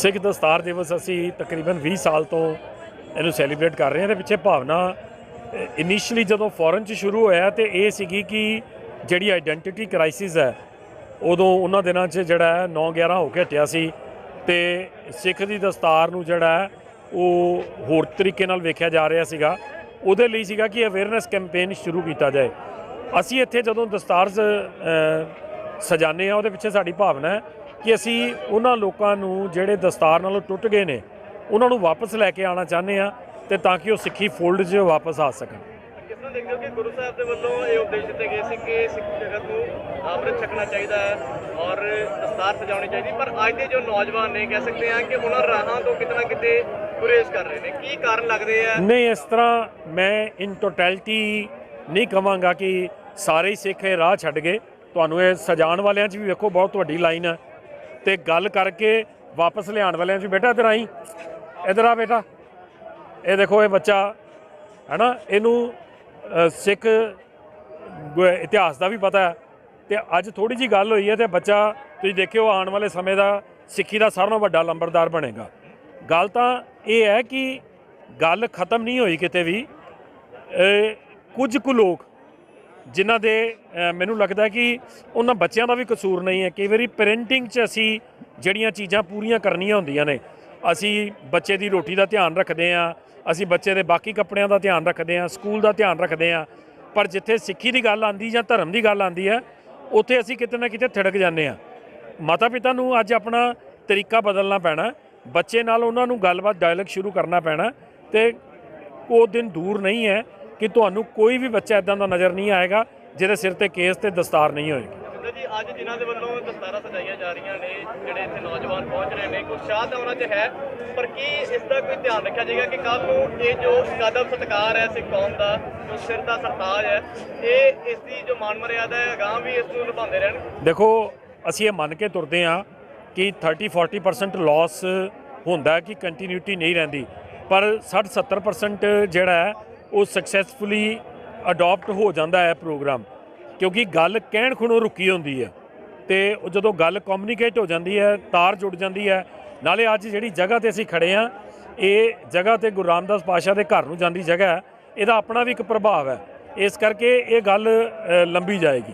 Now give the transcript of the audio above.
ਸਿੱਖ ਦਸਤਾਰ ਦਿਵਸ ਅਸੀਂ ਤਕਰੀਬਨ 20 ਸਾਲ ਤੋਂ ਇਹਨੂੰ ਸੈਲੀਬ੍ਰੇਟ ਕਰ ਰਹੇ ਹਾਂ। ਤੇ ਪਿੱਛੇ ਭਾਵਨਾ ਇਨੀਸ਼ੀਅਲੀ ਜਦੋਂ ਫੋਰਨ ਚ ਸ਼ੁਰੂ ਹੋਇਆ ਤੇ ਇਹ ਸੀਗੀ ਕਿ ਜਿਹੜੀ ਆਇਡੈਂਟੀਟੀ ਕ੍ਰਾਈਸਿਸ ਹੈ, ਉਦੋਂ ਉਹਨਾਂ ਦਿਨਾਂ 'ਚ ਜਿਹੜਾ ਹੈ 9 11 ਹੋ ਕੇ ਹਟਿਆ ਸੀ ਤੇ ਸਿੱਖ ਦੀ ਦਸਤਾਰ ਨੂੰ ਜਿਹੜਾ ਉਹ ਹੋਰ ਤਰੀਕੇ ਨਾਲ ਵੇਖਿਆ ਜਾ ਰਿਹਾ ਸੀਗਾ। ਉਹਦੇ ਲਈ ਸੀਗਾ ਕਿ ਅਵੇਅਰਨੈਸ ਕੈਂਪੇਨ ਸ਼ੁਰੂ ਕੀਤਾ ਜਾਏ। ਅਸੀਂ ਇੱਥੇ ਜਦੋਂ ਦਸਤਾਰ ਸ- ਸਜਾਉਂਦੇ ਆ ਉਹਦੇ ਪਿੱਛੇ ਸਾਡੀ ਭਾਵਨਾ ਹੈ ਕਿ ਅਸੀਂ ਉਹਨਾਂ ਲੋਕਾਂ ਨੂੰ ਜਿਹੜੇ ਦਸਤਾਰ ਨਾਲੋਂ ਟੁੱਟ ਗਏ ਨੇ ਉਹਨਾਂ ਨੂੰ ਵਾਪਸ ਲੈ ਕੇ ਆਉਣਾ ਚਾਹੁੰਦੇ ਆ ਤੇ ਤਾਂ ਕਿ ਉਹ ਸਿੱਖੀ ਫੋਲਡ 'ਚ ਵਾਪਸ ਆ ਸਕਣ। ਕਿਸ ਤਰ੍ਹਾਂ ਦੇਖਦੇ ਹੋ ਕਿ ਗੁਰੂ ਸਾਹਿਬ ਦੇ ਵੱਲੋਂ ਇਹ ਉਪਦੇਸ਼ ਦਿੱਤੇ ਗਏ ਸੀ ਕਿ ਸਿੱਖ ਜਗਤ ਨੂੰ ਅੰਮ੍ਰਿਤ ਛਕਣਾ ਚਾਹੀਦਾ ਹੈ ਔਰ ਦਸਤਾਰ ਸਜਾਉਣੀ ਚਾਹੀਦੀ ਪਰ ਅੱਜ ਦੇ ਜੋ ਨੌਜਵਾਨ ਨੇ ਕਹਿ ਸਕਦੇ ਆ ਕਿ ਉਹਨਾਂ ਰਾਹਾਂ ਤੋਂ ਕਿਤੇ ਨਾ ਕਿਤੇ ਗੁਰੇਜ਼ ਕਰ ਰਹੇ ਨੇ। ਕੀ ਕਾਰਨ ਲੱਗਦੇ ਆ? ਨਹੀਂ ਇਸ ਤਰ੍ਹਾਂ ਮੈਂ ਇਨ ਟੋਟੈਲਿਟੀ ਨਹੀਂ ਕਵਾਂਗਾ ਕਿ ਸਾਰੇ ਸਿੱਖ ਇਹ ਰਾਹ ਛੱਡ ਗਏ। ਤੁਹਾਨੂੰ ਇਹ ਸਜਾਉਣ ਵਾਲਿਆਂ 'ਚ ਵੀ ਵੇਖੋ ਬਹੁਤ ਵੱਡੀ ਲਾਈਨ ਹੈ ਤੇ ਗੱਲ ਕਰਕੇ ਵਾਪਸ ਲਿਆਉਣ ਵਾਲਿਆਂ 'ਚ ਬੇਟਾ ਇੱਧਰ ਆਈ ਇੱਧਰ ਆ ਬੇਟਾ। ਇਹ ਦੇਖੋ ਇਹ ਬੱਚਾ ਹੈ ਨਾ ਇਹਨੂੰ ਸਿੱਖ ਇਤਿਹਾਸ ਦਾ ਵੀ ਪਤਾ ਹੈ। ਤੇ ਅੱਜ ਥੋੜੀ ਜੀ ਗੱਲ ਹੋਈ ਹੈ ਤੇ ਬੱਚਾ, ਤੁਸੀਂ ਦੇਖਿਓ ਆਉਣ ਵਾਲੇ ਸਮੇਂ ਦਾ, ਸਿੱਖੀ ਦਾ ਸਾਰਿਆਂ ਨਾਲੋਂ ਵੱਡਾ ਲੰਬੜਦਾਰ ਬਣੇਗਾ। ਗੱਲ ਤਾਂ ਇਹ ਹੈ ਕਿ ਗੱਲ ਖਤਮ ਨਹੀਂ ਹੋਈ ਕਿਤੇ ਵੀ। ਕੁਝ ਕੁ ਲੋਕ ਜਿਨ੍ਹਾਂ ਦੇ ਮੈਨੂੰ ਲੱਗਦਾ ਕਿ ਉਹਨਾਂ ਬੱਚਿਆਂ ਦਾ ਵੀ ਕਸੂਰ ਨਹੀਂ ਹੈ। ਕਈ ਵਾਰੀ ਪੈਰੈਂਟਿੰਗ 'ਚ ਅਸੀਂ ਜਿਹੜੀਆਂ ਚੀਜ਼ਾਂ ਪੂਰੀਆਂ ਕਰਨੀਆਂ ਹੁੰਦੀਆਂ ਨੇ, ਅਸੀਂ ਬੱਚੇ ਦੀ ਰੋਟੀ ਦਾ ਧਿਆਨ ਰੱਖਦੇ ਹਾਂ, ਅਸੀਂ ਬੱਚੇ ਦੇ ਬਾਕੀ ਕੱਪੜਿਆਂ ਦਾ ਧਿਆਨ ਰੱਖਦੇ ਹਾਂ, ਸਕੂਲ ਦਾ ਧਿਆਨ ਰੱਖਦੇ ਹਾਂ, ਪਰ ਜਿੱਥੇ ਸਿੱਖੀ ਦੀ ਗੱਲ ਆਂਦੀ ਜਾਂ ਧਰਮ ਦੀ ਗੱਲ ਆਂਦੀ ਹੈ, ਉੱਥੇ ਅਸੀਂ ਕਿਤੇ ਨਾ ਕਿਤੇ ਥਿੜਕ ਜਾਂਦੇ ਹਾਂ। ਮਾਤਾ ਪਿਤਾ ਨੂੰ ਅੱਜ ਆਪਣਾ ਤਰੀਕਾ ਬਦਲਣਾ ਪੈਣਾ, ਬੱਚੇ ਨਾਲ ਉਹਨਾਂ ਨੂੰ ਗੱਲਬਾਤ ਡਾਇਲੌਗ ਸ਼ੁਰੂ ਕਰਨਾ ਪੈਣਾ ਤੇ ਉਹ ਦਿਨ ਦੂਰ ਨਹੀਂ ਹੈ। ਕਿ ਤੁਹਾਨੂੰ ਕੋਈ ਵੀ ਬੱਚਾ ਇਦਾਂ ਦਾ ਨਜ਼ਰ ਨਹੀਂ ਆਏਗਾ ਜਿਹਦੇ ਸਿਰ ਤੇ ਕੇਸ ਤੇ ਦਸਤਾਰ ਨਹੀਂ ਹੋਏਗੀ। ਜਿੰਦਰ ਜੀ ਅੱਜ ਜਿਨ੍ਹਾਂ ਦੇ ਵੱਲੋਂ ਦਸਤਾਰਾਂ ਸਜਾਈਆਂ ਜਾ ਰਹੀਆਂ ਨੇ ਜਿਹੜੇ ਇੱਥੇ ਨੌਜਵਾਨ ਪਹੁੰਚ ਰਹੇ ਨੇ ਉਤਸ਼ਾਹ ਤਾਂ ਉਹਨਾਂ 'ਚ ਹੈ ਪਰ ਕੀ ਇਸ ਦਾ ਕੋਈ ਧਿਆਨ ਰੱਖਿਆ ਜਾਏਗਾ ਕਿ ਕੱਲ ਨੂੰ ਇਹ ਜੋ ਕਦਮ ਸਤਕਾਰ ਹੈ ਸਿੱਖ ਕੌਮ ਦਾ ਜੋ ਸਿਰ ਦਾ ਸਰਤਾਜ ਹੈ ਇਹ ਇਸ ਦੀ ਜੋ ਮਾਨ ਮਰਿਆਦਾ ਹੈ ਅਗਾਂਹ ਵੀ ਇਸ ਨੂੰ ਨਿਭਾਉਂਦੇ ਰਹਿਣ? ਦੇਖੋ ਅਸੀਂ ਇਹ ਮੰਨ ਕੇ ਤੁਰਦੇ ਹਾਂ ਕਿ 30 40% ਲਾਸ ਹੁੰਦਾ ਕਿ ਕੰਟੀਨਿਊਟੀ ਨਹੀਂ ਰਹਿੰਦੀ। ਪਰ 60 70% ਜਿਹੜਾ ਹੈ ਉਹ ਸਕਸੈਸਫੁਲੀ ਅਡਾਪਟ ਹੋ ਜਾਂਦਾ ਹੈ ਪ੍ਰੋਗਰਾਮ ਕਿਉਂਕਿ ਗੱਲ ਕਹਿਣ ਖੁਣੋਂ ਰੁਕੀ ਹੁੰਦੀ ਹੈ ਤੇ ਜਦੋਂ ਗੱਲ ਕਮਿਊਨੀਕੇਟ ਹੋ ਜਾਂਦੀ ਹੈ, ਤਾਰ ਜੁੜ ਜਾਂਦੀ ਹੈ, ਨਾਲੇ ਅੱਜ ਜਿਹੜੀ ਜਗ੍ਹਾ ਤੇ ਅਸੀਂ ਖੜੇ ਆ ਇਹ ਜਗ੍ਹਾ ਤੇ ਗੁਰੂ ਰਾਮਦਾਸ ਪਾਸ਼ਾ ਦੇ ਘਰ ਨੂੰ ਜਾਂਦੀ ਜਗ੍ਹਾ ਹੈ, ਇਹਦਾ ਆਪਣਾ ਵੀ ਇੱਕ ਪ੍ਰਭਾਵ ਹੈ, ਇਸ ਕਰਕੇ ਇਹ ਗੱਲ ਲੰਬੀ ਜਾਏਗੀ।